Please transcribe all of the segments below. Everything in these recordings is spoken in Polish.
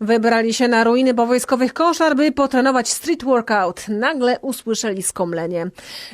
Wybrali się na ruiny powojskowych koszar, by potrenować street workout. Nagle usłyszeli skomlenie.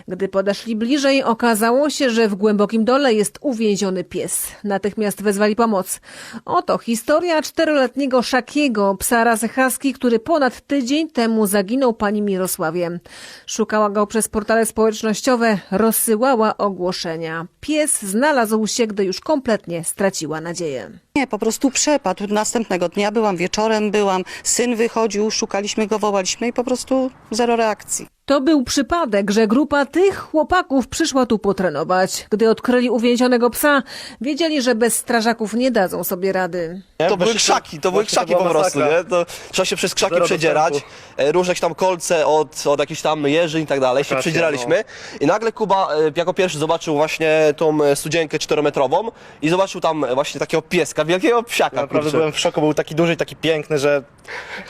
Gdy podeszli bliżej, okazało się, że w głębokim dole jest uwięziony pies. Natychmiast wezwali pomoc. Oto historia czteroletniego Szakiego, psa rasy husky, który ponad tydzień temu zaginął pani Mirosławie. Szukała go przez portale społecznościowe, rozsyłała ogłoszenia. Pies znalazł się, gdy już kompletnie straciła nadzieję. Nie, po prostu przepadł. Następnego dnia byłam wieczorem, byłam, syn wychodził, szukaliśmy go, wołaliśmy i po prostu zero reakcji. To był przypadek, że grupa tych chłopaków przyszła tu potrenować. Gdy odkryli uwięzionego psa, wiedzieli, że bez strażaków nie dadzą sobie rady. Nie? To były krzaki, to były krzaki po prostu, nie? To trzeba się przez krzaki przedzierać, e, różne jakieś tam kolce od, od jakichś tam jeży i tak dalej, się przedzieraliśmy i nagle Kuba e, jako pierwszy zobaczył właśnie tą e, studzienkę czterometrową i zobaczył tam właśnie takiego pieska, wielkiego psiaka, Naprawdę kurczę. byłem w szoku, był taki duży i taki piękny, że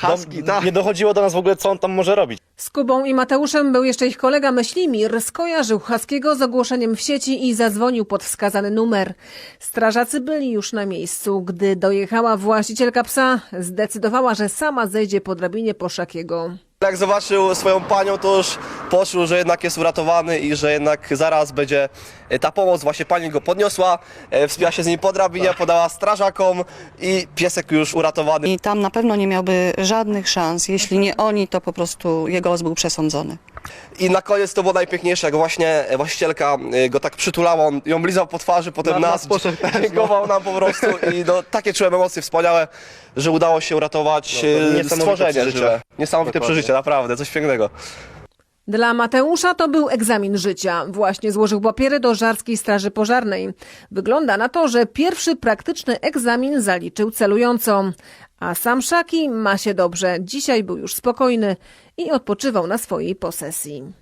Husky, tak. nie dochodziło do nas w ogóle, co on tam może robić. Z Kubą i Mateuszem był jeszcze ich kolega Myślimir. Skojarzył Haskiego z ogłoszeniem w sieci i zadzwonił pod wskazany numer. Strażacy byli już na miejscu. Gdy dojechała właścicielka psa, zdecydowała, że sama zejdzie po drabinie po Szakiego. Jak zobaczył swoją panią, to już poczuł, że jednak jest uratowany i że jednak zaraz będzie e, ta pomoc. Właśnie pani go podniosła, e, wspięła się z nim po drabinie, podała strażakom i piesek już uratowany. I tam na pewno nie miałby żadnych szans. Jeśli nie oni, to po prostu jego los był przesądzony. I na koniec to było najpiękniejsze, jak właśnie e, właścicielka e, go tak przytulała, on ją lizał po twarzy, potem Na nas, nas poszedł też, no. dziękował nam po prostu i no, takie czułem emocje wspaniałe, że udało się uratować No, e, niesamowite stworzenie przeżycie. żywe. Niesamowite Dokładnie. przeżycie, naprawdę, coś pięknego. Dla Mateusza to był egzamin życia. Właśnie złożył papiery do Żarskiej Straży Pożarnej. Wygląda na to, że pierwszy praktyczny egzamin zaliczył celująco. A sam Szaki ma się dobrze. Dzisiaj był już spokojny i odpoczywał na swojej posesji.